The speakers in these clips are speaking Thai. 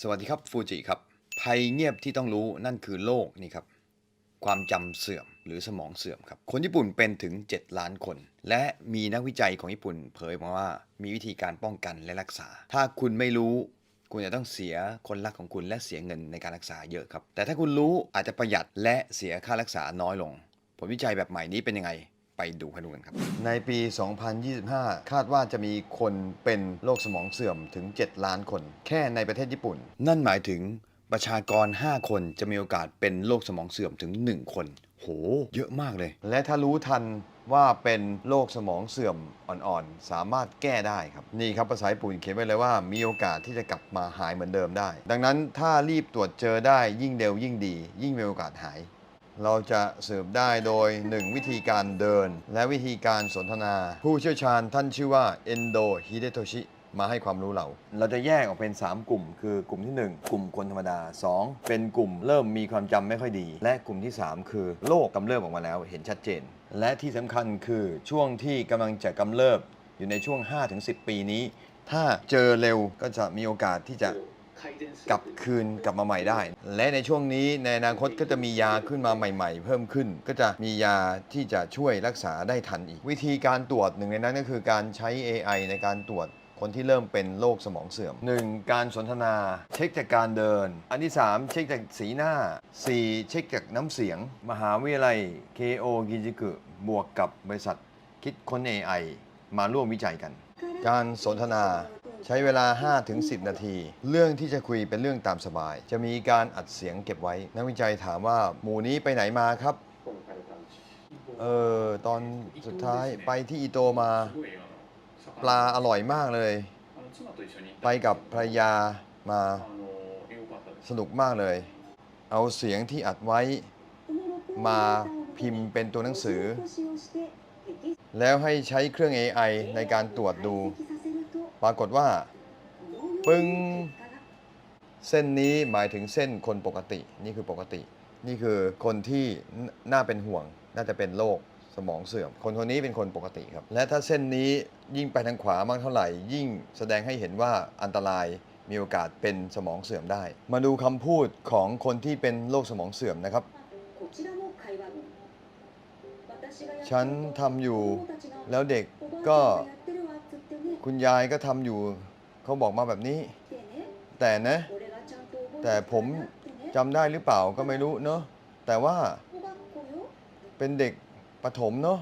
สวัสดีครับฟูจิครับ ภัยเงียบที่ต้องรู้นั่นคือโรคนี่ครับความจำเสื่อมหรือสมองเสื่อมครับ คนญี่ปุ่นเป็นถึง 7 ล้านคน และมีนักวิจัยของญี่ปุ่นเผยมาว่ามีวิธีการป้องกันและรักษา ถ้าคุณไม่รู้ คุณจะต้องเสียคนรักของคุณและเสียเงินในการรักษาเยอะครับ แต่ถ้าคุณรู้อาจจะประหยัดและเสียค่ารักษาน้อยลง ผลวิจัยแบบใหม่นี้เป็นยังไง ไปดูกันดูกันครับ ในปี 2025 คาดว่าจะมีคนเป็นโรคสมองเสื่อมถึง 7 ล้านคน แค่ในประเทศญี่ปุ่น นั่นหมายถึงประชากร 5 คนจะมีโอกาสเป็นโรคสมองเสื่อมถึง 1 คน โห เยอะมากเลย และถ้ารู้ทันว่าเป็นโรคสมองเสื่อมอ่อนๆ สามารถแก้ได้ครับ นี่ครับภาษาญี่ปุ่นเขียนไว้เลยว่ามีโอกาสที่จะกลับมาหายเหมือนเดิมได้ ดังนั้นถ้ารีบตรวจเจอได้ยิ่งเร็วยิ่งดี ยิ่งมีโอกาสหาย เราจะสืบได้โดย 1 วิธีการเดิน และวิธีการสนทนา ผู้เชี่ยวชาญท่านชื่อว่าเอนโดฮิเดโตชิมาให้ความรู้เรา เราจะแยกออกเป็น 3 กลุ่ม คือกลุ่มที่ 1 กลุ่มคนธรรมดา 2 เป็นกลุ่มเริ่มมีความจำไม่ค่อยดี และกลุ่มที่ 3 คือโรคกำเริบออกมาแล้วเห็นชัดเจน และที่สำคัญคือช่วงที่กำลังจะกำเริบอยู่ในช่วง 5-10 ปีนี้ ถ้าเจอเร็วก็จะมีโอกาสที่จะ กลับคืนกลับมาใหม่ได้ และในช่วงนี้ในอนาคตก็จะมียาขึ้นมาใหม่ ๆ เพิ่มขึ้น ก็จะมียาที่จะช่วยรักษาได้ทันอีก วิธีการตรวจหนึ่งในนั้นก็คือการใช้ AI ในการตรวจคนที่เริ่มเป็นโรคสมองเสื่อม 1. การสนทนาเช็คจากการเดิน อันที่ 3 เช็คจากสีหน้า 4. เช็คจากน้ำเสียง มหาวิทยาลัย KO กิจิกุบวกกับบริษัทคิดค้น AI มาร่วมวิจัยกัน การสนทนา ใช้เวลา 5-10 นาที เรื่องที่จะคุยเป็นเรื่องตามสบาย จะมีการอัดเสียงเก็บไว้ นักวิจัยถามว่าหมู่นี้ไปไหนมาครับ เออ ตอนสุดท้ายไปที่อิโตมา ปลาอร่อยมากเลย ไปกับภรรยามาสนุกมากเลย เอาเสียงที่อัดไว้มาพิมพ์เป็นตัวหนังสือ แล้วให้ใช้เครื่อง AI ในการตรวจดู ปรากฏว่า ปึ้งเส้นนี้หมายถึงเส้นคนปกติ นี่คือปกติ นี่คือคนที่น่าเป็นห่วง น่าจะเป็นโรคสมองเสื่อม คนคนนี้เป็นคนปกติครับ และถ้าเส้นนี้ยิ่งไปทางขวามากเท่าไหร่ ยิ่งแสดงให้เห็นว่าอันตรายมีโอกาสเป็นสมองเสื่อมได้ มาดูคำพูดของคนที่เป็นโรคสมองเสื่อมนะครับ ฉันทำอยู่แล้วเด็กก็ คุณยายก็ทำอยู่ เขาบอกมาแบบนี้ แต่นะ แต่ผมจำได้หรือเปล่าก็ไม่รู้รู้เนาะแต่ว่าเป็นเด็กประถมเนาะ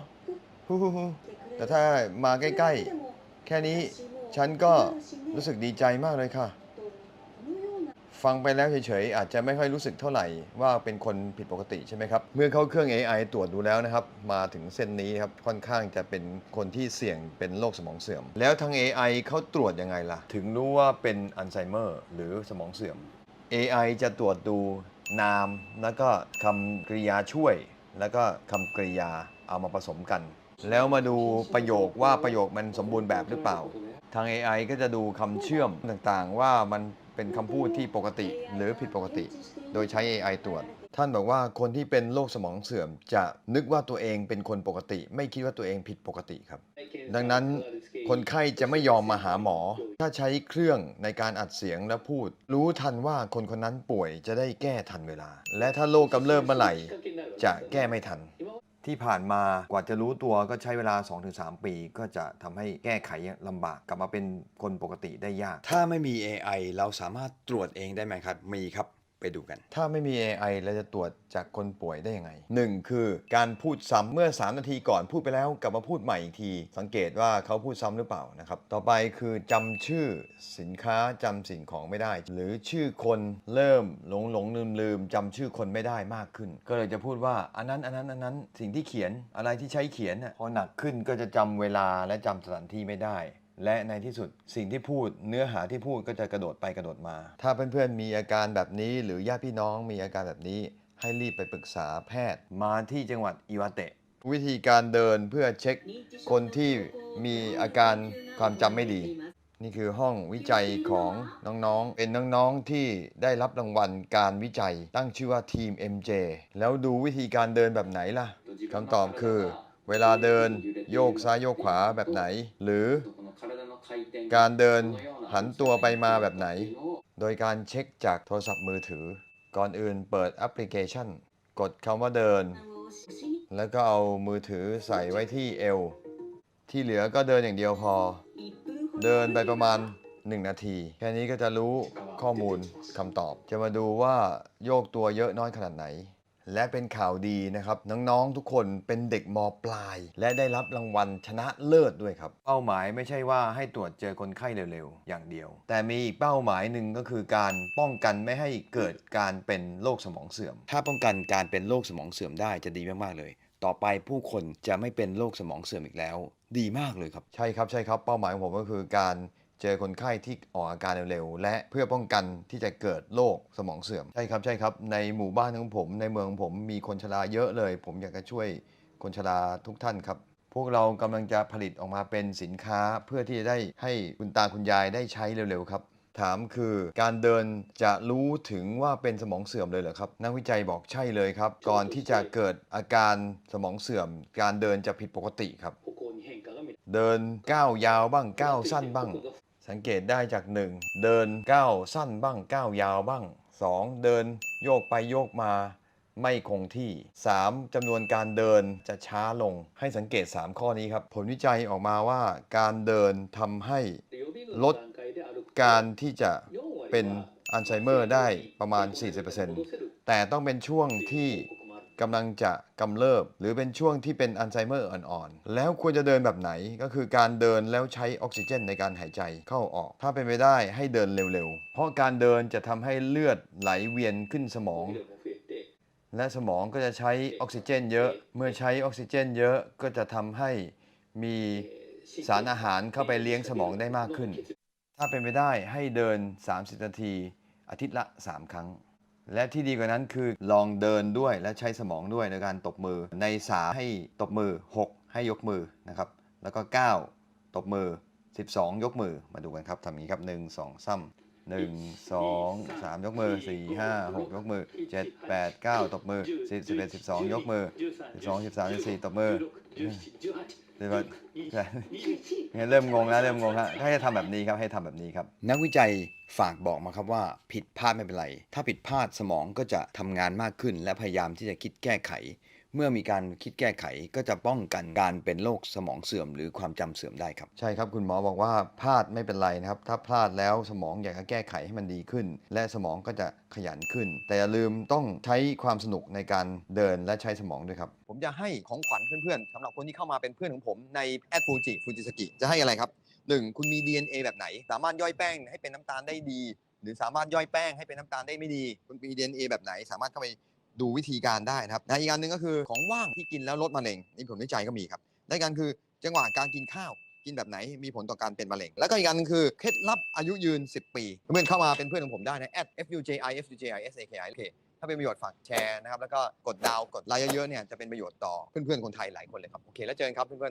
ฮู้ฮู้ฮู้แต่ถ้ามาใกล้ๆ แค่นี้ฉันก็รู้สึกดีใจมากเลยค่ะ ฟังไปแล้วเฉยๆอาจจะไม่ค่อยรู้สึกเท่าไหร่ว่าเป็นคนผิดปกติใช่ไหมครับ เมื่อเข้าเครื่อง AI ตรวจดูแล้วนะครับ มาถึงเส้นนี้ครับค่อนข้างจะเป็นคนที่เสี่ยงเป็นโรคสมองเสื่อม แล้วทาง AI เขาตรวจยังไงล่ะ ถึงรู้ว่าเป็นอัลไซเมอร์หรือสมองเสื่อม AI จะตรวจดูนาม แล้วก็คำกริยาช่วย แล้วก็คำกริยาเอามาผสมกัน แล้วมาดูประโยคว่าประโยคมันสมบูรณ์แบบหรือเปล่า ทาง AI ก็จะดูคำเชื่อมต่างๆ ว่ามัน เป็นคำพูดที่ปกติหรือผิดปกติ โดยใช้ AI ตรวจ ท่านบอกว่าคนที่เป็นโรคสมองเสื่อม จะนึกว่าตัวเองเป็นคนปกติ ไม่คิดว่าตัวเองผิดปกติครับ ดังนั้นคนไข้จะไม่ยอมมาหาหมอ ถ้าใช้เครื่องในการอัดเสียงและพูด รู้ทันว่าคนคนนั้นป่วยจะได้แก้ทันเวลา และถ้าโรคกำเริบเมื่อไหร่ จะแก้ไม่ทัน ที่ผ่านมากว่าจะรู้ตัวก็ใช้เวลา 2-3 ปี ก็จะทำให้แก้ไขลำบากกลับมาเป็นคนปกติได้ยาก ถ้าไม่มี AI เราสามารถตรวจเองได้ไหมครับ มีครับ ไปดูกัน ถ้าไม่มี AI เราจะตรวจจากคนป่วยได้ยังไง 1. คือการพูดซ้ำเมื่อ 3 นาทีก่อนพูดไปแล้วกลับมาพูดใหม่อีกที สังเกตว่าเขาพูดซ้ำหรือเปล่านะครับ ต่อไปคือจำชื่อสินค้าจำสิ่งของไม่ได้ หรือชื่อคนเริ่มหลงหลงลืมลืมจำชื่อคนไม่ได้มากขึ้น ก็เลยจะพูดว่าอันนั้นอันนั้นอันนั้นสิ่งที่เขียนอะไรที่ใช้เขียนน่ะพอหนักขึ้นก็จะจำเวลาและจำสถานที่ไม่ได้ และในที่สุดสิ่งที่พูดเนื้อหาที่พูดก็จะกระโดดไปกระโดดมา ถ้าเพื่อนๆมีอาการแบบนี้ หรือญาติพี่น้องมีอาการแบบนี้ ให้รีบไปปรึกษาแพทย์ มาที่จังหวัดอิวาเตะ วิธีการเดินเพื่อเช็คคนที่มีอาการความจำไม่ดี นี่คือห้องวิจัยของน้องๆ เป็นน้องๆที่ได้รับรางวัลการวิจัย ตั้งชื่อว่าทีม MJ แล้วดูวิธีการเดินแบบไหนล่ะคำตอบคือ เวลาเดินโยกซ้ายโยกขวาแบบไหน หรือ การเดินหันตัวไปมาแบบไหน โดยการเช็คจากโทรศัพท์มือถือ ก่อนอื่นเปิดแอปพลิเคชัน กดคำว่าเดิน แล้วก็เอามือถือใส่ไว้ที่เอว ที่เหลือก็เดินอย่างเดียวพอ เดินไปประมาณ 1 นาที แค่นี้ก็จะรู้ข้อมูลคำตอบ จะมาดูว่าโยกตัวเยอะน้อยขนาดไหน และเป็นข่าวดีนะครับ น้องๆทุกคนเป็นเด็กมปลาย และได้รับรางวัลชนะเลิศด้วยครับ เป้าหมายไม่ใช่ว่าให้ตรวจเจอคนไข้เร็วๆ อย่างเดียว แต่มีอีกเป้าหมายหนึ่งก็คือการป้องกันไม่ให้เกิดการเป็นโรคสมองเสื่อม ถ้าป้องกันการเป็นโรคสมองเสื่อมได้จะดีมากๆเลย ต่อไปผู้คนจะไม่เป็นโรคสมองเสื่อมอีกแล้ว ดีมากเลยครับ ใช่ครับใช่ครับ เป้าหมายของผมก็คือการ เจอคนไข้ที่ออกอาการเร็วๆ และเพื่อป้องกันที่จะเกิดโรคสมองเสื่อม ใช่ครับใช่ครับ ในหมู่บ้านของผมในเมืองของผมมีคนชราเยอะเลย ผมอยากจะช่วยคนชราทุกท่านครับ พวกเรากำลังจะผลิตออกมาเป็นสินค้าเพื่อที่จะได้ให้คุณตาคุณยายได้ใช้เร็วๆครับถามคือการเดินจะรู้ถึงว่าเป็นสมองเสื่อมเลยเหรอครับ นักวิจัยบอกใช่เลยครับ ก่อนที่จะเกิดอาการสมองเสื่อม การเดินจะผิดปกติครับ เดินก้าวยาวบ้างก้าวสั้นบ้าง สังเกตได้จาก 1 เดินก้าวสั้นบ้างก้าวยาวบ้าง 2 เดินโยกไปโยกมาไม่คงที่ 3. จำนวนการเดินจะช้าลงให้สังเกต 3 ข้อนี้ครับ ผลวิจัยออกมาว่าการเดินทำให้ลดการที่จะเป็นอัลไซเมอร์ได้ประมาณ 40%แต่ต้องเป็นช่วงที่ กำลังจะกำเริบ หรือเป็นช่วงที่เป็นอัลไซเมอร์อ่อนๆ แล้วควรจะเดินแบบไหนก็คือการเดินแล้วใช้ออกซิเจนในการหายใจเข้าออก ถ้าเป็นไปได้ให้เดินเร็วๆ เพราะการเดินจะทำให้เลือดไหลเวียนขึ้นสมอง และสมองก็จะใช้ออกซิเจนเยอะ เมื่อใช้ออกซิเจนเยอะก็จะทำให้มีสารอาหารเข้าไปเลี้ยงสมองได้มากขึ้น ถ้าเป็นไปได้ให้เดิน 30 นาที อาทิตย์ละ 3 ครั้ง และที่ดีกว่านั้นคือลองเดินด้วยและใช้สมองด้วยในการตบมือใน 3 ให้ตบมือ 6 ให้ยกมือนะครับ แล้วก็ 9 ตบมือ 12 ยกมือมาดูกันครับทำอย่างนี้ครับ 1 2 3 1 2 3ยกมือ4 5 6ยกมือ7 8 9ตบมือ10 11 12ยกมือ12 13 14ตบมือเดี๋ยวก่อนงั้นเริ่มงงแล้วเริ่มงงแล้วให้ทำแบบนี้ครับให้ทำแบบนี้ครับ นักวิจัยฝากบอกมาครับว่าผิดพลาดไม่เป็นไร ถ้าผิดพลาดสมองก็จะทำงานมากขึ้น และพยายามที่จะคิดแก้ไข เมื่อมีการคิดแก้ไขก็จะป้องกันการเป็นโรคสมองเสื่อมหรือความจำเสื่อมได้ครับ ใช่ครับคุณหมอบอกว่าพลาดไม่เป็นไรนะครับ ถ้าพลาดแล้วสมองอยากจะแก้ไขให้มันดีขึ้น และสมองก็จะขยันขึ้น แต่อย่าลืมต้องใช้ความสนุกในการเดินและใช้สมองด้วยครับ ผมจะให้ของขวัญเพื่อนๆสำหรับคนที่เข้ามาเป็นเพื่อนของผมในแอดฟูจิฟูจิสกิจะให้อะไรครับ 1. คุณมี DNA แบบไหน สามารถย่อยแป้งให้เป็นน้ำตาลได้ดี หรือสามารถย่อยแป้งให้เป็นน้ำตาลได้ไม่ดี คุณมี DNA แบบไหน สามารถเข้าไป ดูวิธีการได้นะครับนะอีกอันหนึ่งก็คือของว่างที่กินแล้วลดมะเร็งนี่ผลวิจัยก็มีครับในการคือจังหวะการกินข้าวกินแบบไหนมีผลต่อการเป็นมะเร็ง แล้วก็อีกอันหนึงคือ เคล็ดลับอายุยืน 10 ปี เพื่อนเข้ามาเป็นเพื่อนของผมได้นะ @fuji fuji saki โอเคถ้าเป็นประโยชน์ฝากแชร์นะครับ แล้วก็กดดาวกดไลค์เยอะๆเนี่ยจะเป็นประโยชน์ต่อเพื่อนๆคนไทยหลายคนเลยครับ โอเค แล้วเจอกันครับเพื่อนๆ